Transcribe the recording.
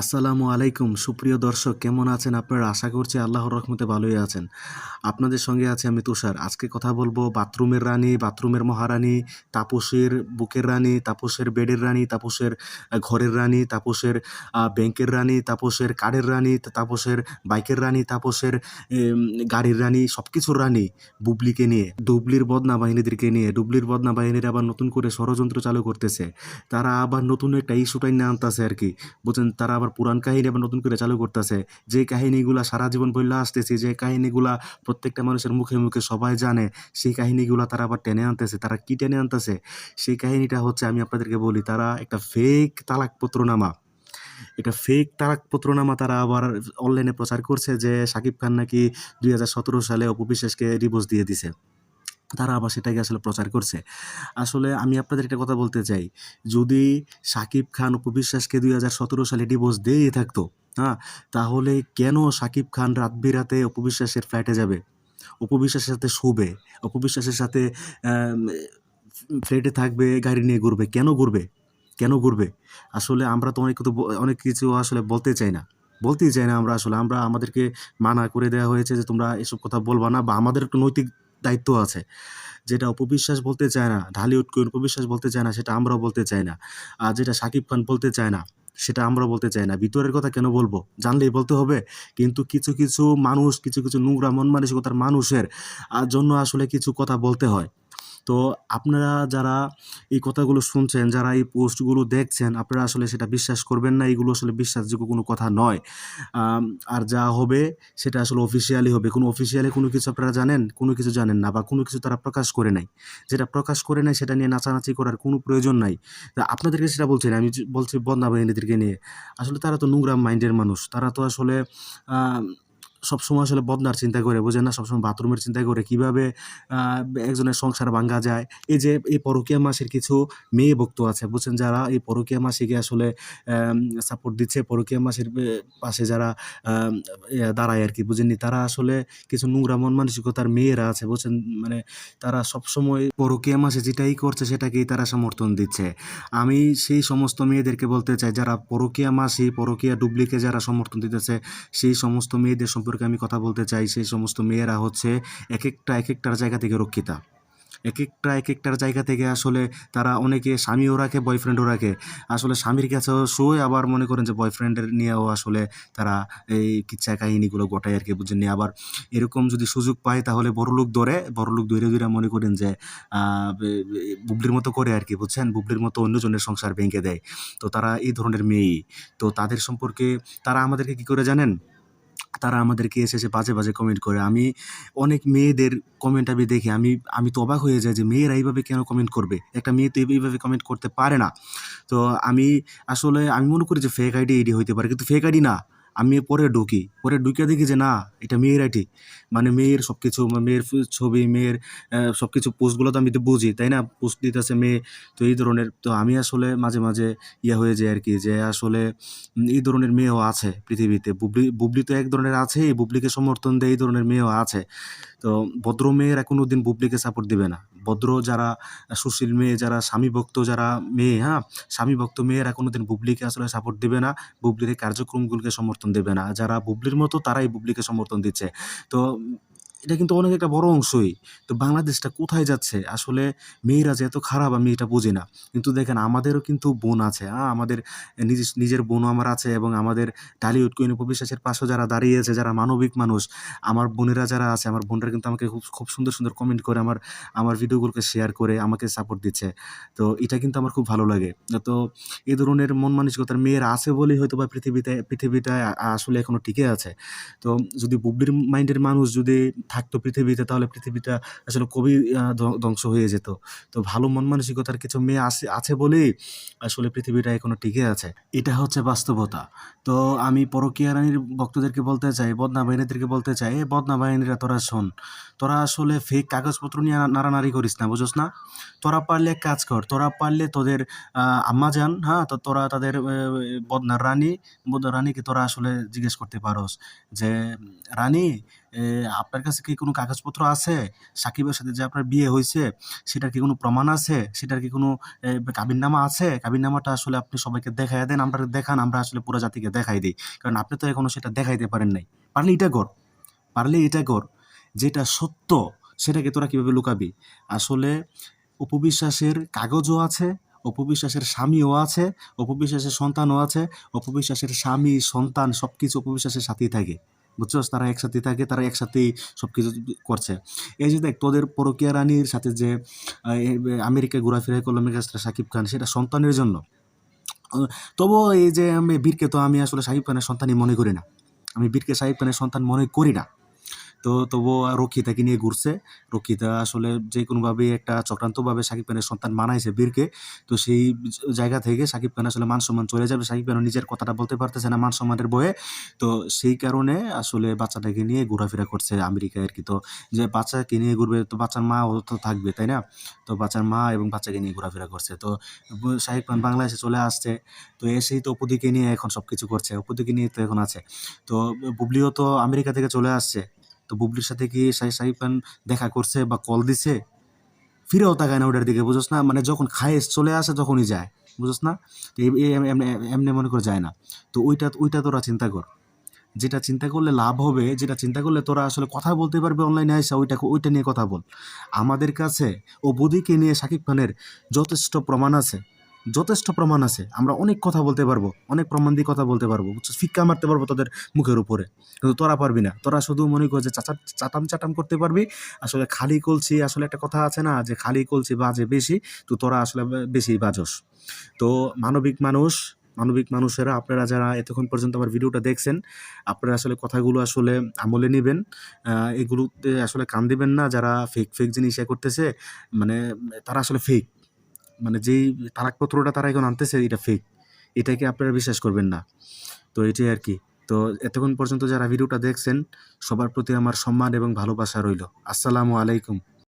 আসসালামু আলাইকুম। সুপ্রিয় দর্শক, কেমন আছেন আপনারা? আশা করছি আল্লাহর রহমতে ভালোই আছেন। আপনাদের সঙ্গে আছে আমি তুষার। আজকে কথা বলব বাথরুমের রানী, বাথরুমের মহারানী, তাপসের বুকের রানী, তাপসের বেডের রানী, তাপসের ঘরের রানী, তাপসের ব্যাংকের রানী, তাপসের কার্ডের রানী, তাপসের বাইকের রানী, তাপসের গাড়ির রানী সব কিছুর রানী বুবলিকে নিয়ে, ডুবলির বদনা বাহিনীদেরকে নিয়ে। ডুবলির বদনা বাহিনীর আবার নতুন করে ষড়যন্ত্র চালু করতেছে। তারা আবার নতুন একটা ইস্যুটাই নিয়ে আনতেছে আর কি। বুঝছেন? তারা আবার পুরান কাহিনী আবার নতুন করে চালু করতেছে। যে কাহিনীগুলা সারা জীবন বললে আসতেছে, যে কাহিনীগুলা প্রত্যেকটা মানুষের মুখে মুখে সবাই জানে, সেই কাহিনীগুলা তারা আবার টেনে আনতেছে। তারা কি টেনে আনতেছে? সেই কাহিনীটা হচ্ছে আমি আপনাদেরকে বলি, তারা একটা ফেক তালাকপত্রনামা। এটা ফেক তালাকপত্রনামা তারা আবার অনলাইনে প্রচার করছে যে সাকিব খান নাকি দুই হাজার সতেরো সালে অপু বিশ্বাসকে ডিভোর্স দিয়ে দিছে। তারা আবার সেটাকে আসলে প্রচার করছে। আসলে আমি আপনাদের একটা কথা বলতে চাই। যদি সাকিব খান উপবিশ্বাসকে দুই হাজার সতেরো সালে ডিভোর্স দিয়েই থাকতো হ্যাঁ তাহলে কেন সাকিব খান রাত বিরাতে অপু বিশ্বাসের ফ্ল্যাটে যাবে? উপবিশ্বাসের সাথে শুবে অপু বিশ্বাসের সাথে ফ্ল্যাটে থাকবে, গাড়ি নিয়ে ঘুরবে, কেন ঘুরবে? কেন ঘুরবে? আসলে আমরা তো অনেক অনেক কিছু আসলে বলতে চাই না। বলতেই চাই না আমরা আসলে। আমরা আমাদেরকে মানা করে দেওয়া হয়েছে যে তোমরা এসব কথা বলবা না বা আমাদের একটু নৈতিক দায়িত্ব আছে। যেটা উপবিশ্বাস বলতে চায় না, ঢালিউড ঢালিউডকে উপবিশ্বাস বলতে চায় না, সেটা আমরাও বলতে চাই না। আর যেটা সাকিব খান বলতে চায় না, সেটা আমরা বলতে চাই না। ভিতরের কথা কেন বলব? জানলেই বলতে হবে। কিন্তু কিছু কিছু মানুষ, কিছু কিছু নোংরা মন মানসিকতার মানুষের জন্য আসলে কিছু কথা বলতে হয়। তো আপনারা যারা এই কথাগুলো শুনছেন, যারা এই পোস্টগুলো দেখছেন, আপনারা আসলে সেটা বিশ্বাস করবেন না এইগুলো আসলে বিশ্বাসযোগ্য কোনো কথা নয়। আর যা হবে সেটা আসলে অফিসিয়ালি হবে। কোনো অফিসিয়ালি কোনো কিছু আপনারা জানেন? কোনো কিছু জানেন না বা কোনো কিছু তারা প্রকাশ করে নাই। যেটা প্রকাশ করে নাই সেটা নিয়ে নাচানাচি করার কোনো প্রয়োজন নাই। আপনাদেরকে সেটা বলছি না, আমি বলছি বদনা বাহিনীদেরকে নিয়ে। আসলে তারা তো নোংরা মাইন্ডের মানুষ। তারা তো আসলে সবসময় আসলে বদনার চিন্তা করে, বোঝেন না? সবসময় বাথরুমের চিন্তা করে, কীভাবে একজনের সংসার ভাঙ্গা যায়? এই যে, এই পরকীয়া মাসের কিছু মেয়ে ভক্ত আছে, বুঝছেন? যারা এই পরকীয়া মাসিকে আসলে সাপোর্ট দিচ্ছে, পরকীয়া মাসের পাশে যারা দাঁড়ায় আর কি, বুঝেননি? তারা আসলে কিছু নোংরা মন মানসিকতার মেয়েরা আছে, বুঝছেন? মানে তারা সবসময় পরকীয়া মাসে যেটাই করছে, সেটাকেই তারা সমর্থন দিচ্ছে। আমি সেই সমস্ত মেয়েদেরকে বলতে চাই, যারা পরকীয়া মাসি, পরকীয়া ডুবলিকে যারা সমর্থন দিতেছে, সেই সমস্ত মেয়েদের সম্পর্কে আমি কথা বলতে চাই, সেই সমস্ত মেয়েরা হচ্ছে এক একটা এক একটার জায়গা থেকে রক্ষিতা। এক একটা এক একটার জায়গা থেকে আসলে তারা অনেকে স্বামীও রাখে বয়ফ্রেন্ডও রাখে। আসলে স্বামীর কাছেও শোয় আবার মনে করেন যে বয়ফ্রেন্ডের নিয়েও আসলে তারা এই কিচ্ছা কাহিনীগুলো গোটায় আর কি বুঝেন নিয়ে আবার এরকম যদি সুযোগ পায় তাহলে বড়লোক ধরে বড়লোক ধরে ধরে মনে করেন যে বুবলির মতো করে আর কি, বুঝছেন? বুবলির মতো অন্যজনের সংসার ভেঙে দেয়। তো তারা এই ধরনের মেয়েই। তো তাদের সম্পর্কে তারা আমাদেরকে কি করে জানেন? তারা আমাদেরকে এসে এসে বাজে বাজে কমেন্ট করে। আমি অনেক মেয়েদের কমেন্ট আমি দেখি, আমি আমি তো অবাক হয়ে যাই যে মেয়েরা এইভাবে কেন কমেন্ট করবে? একটা মেয়ে তো এইভাবে কমেন্ট করতে পারে না। তো আমি আসলে, আমি মনে করি যে ফেক আইডি এডি হইতে পারে, কিন্তু ফেক আইডি না। আমি পরে ঢুকি। পরে ঢুকে দেখি যে, না, এটা মেয়ের আইটি মানে মেয়ের সব কিছু মেয়ের ছবি, মেয়ের সব কিছু পোস্টগুলো তো আমি তো বুঝি, তাই না? পোস্ট দিতেছে মেয়ে, তো এই ধরনের, তো আমি আসলে মাঝে মাঝে ইয়ে হয়ে যায় আর কি যে, আসলে এই ধরনের মেয়েও আছে পৃথিবীতে। বুবলি বুবলি তো এক ধরনের আছে, এই বুবলিকে সমর্থন দেয় এই ধরনের মেয়েও আছে। তো ভদ্র মেয়েরা কোনো দিন বুবলিকে সাপোর্ট দিবে না। ভদ্র যারা সুশীল মেয়ে, যারা স্বামী ভক্ত যারা মেয়ে হ্যাঁ? স্বামী ভক্ত মেয়েরা কোনো দিন বুবলিকে আসলে সাপোর্ট দিবে না। বুবলির কার্যক্রমগুলোকে সমর্থন দেবে না। যারা বুবলির মতো তারাই বুবলিকে সমর্থন দিচ্ছে। তো এটা কিন্তু অনেক একটা বড় অংশই। তো বাংলাদেশটা কোথায় যাচ্ছে? আসলে মেয়েরা যে এত খারাপ, আমি এটা বুঝি না। কিন্তু দেখেন, আমাদেরও কিন্তু বোন আছে হ্যাঁ আমাদের নিজের নিজের বোনও আমার আছে এবং আমাদের টালিউড কুইন উপবিশ্বাসের পাশেও যারা দাঁড়িয়ে আছে, যারা মানবিক মানুষ, আমার বোনেরা যারা আছে, আমার বোনরা কিন্তু আমাকে খুব খুব সুন্দর সুন্দর কমেন্ট করে, আমার আমার ভিডিওগুলোকে শেয়ার করে, আমাকে সাপোর্ট দিচ্ছে। তো এটা কিন্তু আমার খুব ভালো লাগে। তো এই ধরনের মন মানসিকতার মেয়েরা আছে বলেই হয়তো বা পৃথিবীতে পৃথিবীটা আসলে এখনও টিকে আছে। তো যদি বুবলির মাইন্ডের মানুষ যদি থাকতো পৃথিবীতে তাহলে পৃথিবীটা আসলে ধ্বং- ধ্বংস হয়ে যেত। তো ভালো মন মানসিকতার কিছু মেয়ে আছে আছে বলেই আসলে পৃথিবীটা এখনও টিকে আছে। এটা হচ্ছে বাস্তবতা। তো আমি পরকীয়া রানীর ভক্তদেরকে বলতে চাই বদনা বাহিনীদেরকে বলতে চাই এ বদনা বাহিনীরা তোরা শোন। তোরা আসলে ফেক কাগজপত্র নিয়ে নাড়ানাড়ি করিস না বুঝোস না? তোরা পারলে কাজ কর তোরা পারলে তোদের আম্মা যান হ্যাঁ? তো তোরা তাদের আহ, বদনার রানী বদনার রানীকে তোরা আসলে জিজ্ঞেস করতে পারোস যে রানী আপনার কাছে কি কোনো কাগজপত্র আছে? সাকিবের সাথে যে আপনার বিয়ে হয়েছে সেটার কি কোনো প্রমাণ আছে? সেটার কি কোনো কাবিননামা আছে? কাবিননামাটা আসলে আপনি সবাইকে দেখাইয়া দেন, আমরা দেখান, আমরা আসলে পুরো জাতিকে দেখাই দিই কারণ আপনি তো এখনও সেটা দেখাইতে পারেন নাই। পারলে এটা কর, পারলে এটা কর। যেটা সত্য, সেটাকে তোরা কীভাবে লুকাবি? আসলে অপু বিশ্বাসের কাগজও আছে, অপবিশ্বাসের স্বামীও আছে, অপবিশ্বাসের সন্তানও আছে, অপবিশ্বাসের স্বামী, সন্তান সব কিছু বিশ্বাসের সাথেই থাকে। বুঝছস? তারা একসাথে থাকে, তারা একসাথেই সব কিছু করছে। এই যে দেখ তোদের পরকিয়া রানীর সাথে যে আমেরিকায় ঘোরাফেরা করল মেগাস্টার সাকিব খান, সেটা সন্তানের জন্য। তবুও এই যে আমি বীরকে তো আমি আসলে সাহিব খানের সন্তানই মনে করি না। আমি বীরকে সাহিব খানের সন্তান মনে করি না। তো তবুও রক্ষিতাকে নিয়ে ঘুরছে। রক্ষিতা আসলে যে কোনোভাবে একটা চক্রান্তভাবে শাকিব খানের সন্তান মানাইছে বীরকে। তো সেই জায়গা থেকে শাকিব খান আসলে মান-সম্মান চলে যাবে। শাকিব খান নিজের কথাটা বলতে পারতেছে না মান-সম্মানের ভয়ে। তো সেই কারণে আসলে বাচ্চাটাকে নিয়ে ঘোরাফেরা করছে আমেরিকায় আরকি। তো যে বাচ্চাকে নিয়ে ঘুরবে তো বাচ্চার মা তো থাকবে, তাই না? তো বাচ্চার মা এবং বাচ্চাকে নিয়ে ঘোরাফেরা করছে। তো ব শাকিব খান বাংলাদেশে চলে আসছে। তো এসেই তো অপুদিকে নিয়ে এখন সব কিছু করছে। অপুদিকে নিয়ে তো এখন আছে। তো বুবলিও তো আমেরিকা থেকে চলে আসছে। তো বুবলির সাথে কি শা শাকিব খান দেখা করছে বা কল দিছে? ফিরেও তাকায় না ওটার দিকে, বুঝোস না? মানে যখন খায়েশ চলে আসে তখনই যায়। বুঝোস না? তো এমনে মনে করে যায় না। তো ওইটা ওইটা তোরা চিন্তা কর। যেটা চিন্তা করলে লাভ হবে, যেটা চিন্তা করলে তোরা আসলে কথা বলতে পারবে অনলাইনে আইসা ওইটা ওইটা নিয়ে কথা বল। আমাদের কাছে অপুদিকে নিয়ে শাকিব খানের যথেষ্ট প্রমাণ আছে। যথেষ্ট প্রমাণ আছে। আমরা অনেক কথা বলতে পারব। অনেক প্রমাণ দিয়ে কথা বলতে পারব। ফিক্কা মারতে পারব তোদের মুখের উপরে। কিন্তু তোরা পারবি না। তোরা শুধু মনে কর যে চাচা চাটাম, চাটাম করতে পারবি। আসলে খালি কলসি আসলে একটা কথা আছে না যে খালি কলসি বাজে বেশি। তো তোরা আসলে বেশি বাজস। তো মানবিক মানুষ, মানবিক মানুষেরা আপনারা যারা এতক্ষণ পর্যন্ত আমার ভিডিওটা দেখছেন, আপনারা আসলে কথাগুলো আসলে আমলে নেবেন এগুলোতে আসলে কান দিবেন না। যারা ফেক, ফেক জিনিস ইয়ে করতেছে, মানে তারা আসলে ফেক। মানে যেই তালাকপত্রটা তারা এখন আনতেছে এটা ফেক। এটাকে আপনারা বিশ্বাস করবেন না। তো এটাই আর কি তো এতক্ষণ পর্যন্ত যারা ভিডিওটা দেখছেন, সবার প্রতি আমার সম্মান এবং ভালোবাসা রইল আসসালামু আলাইকুম।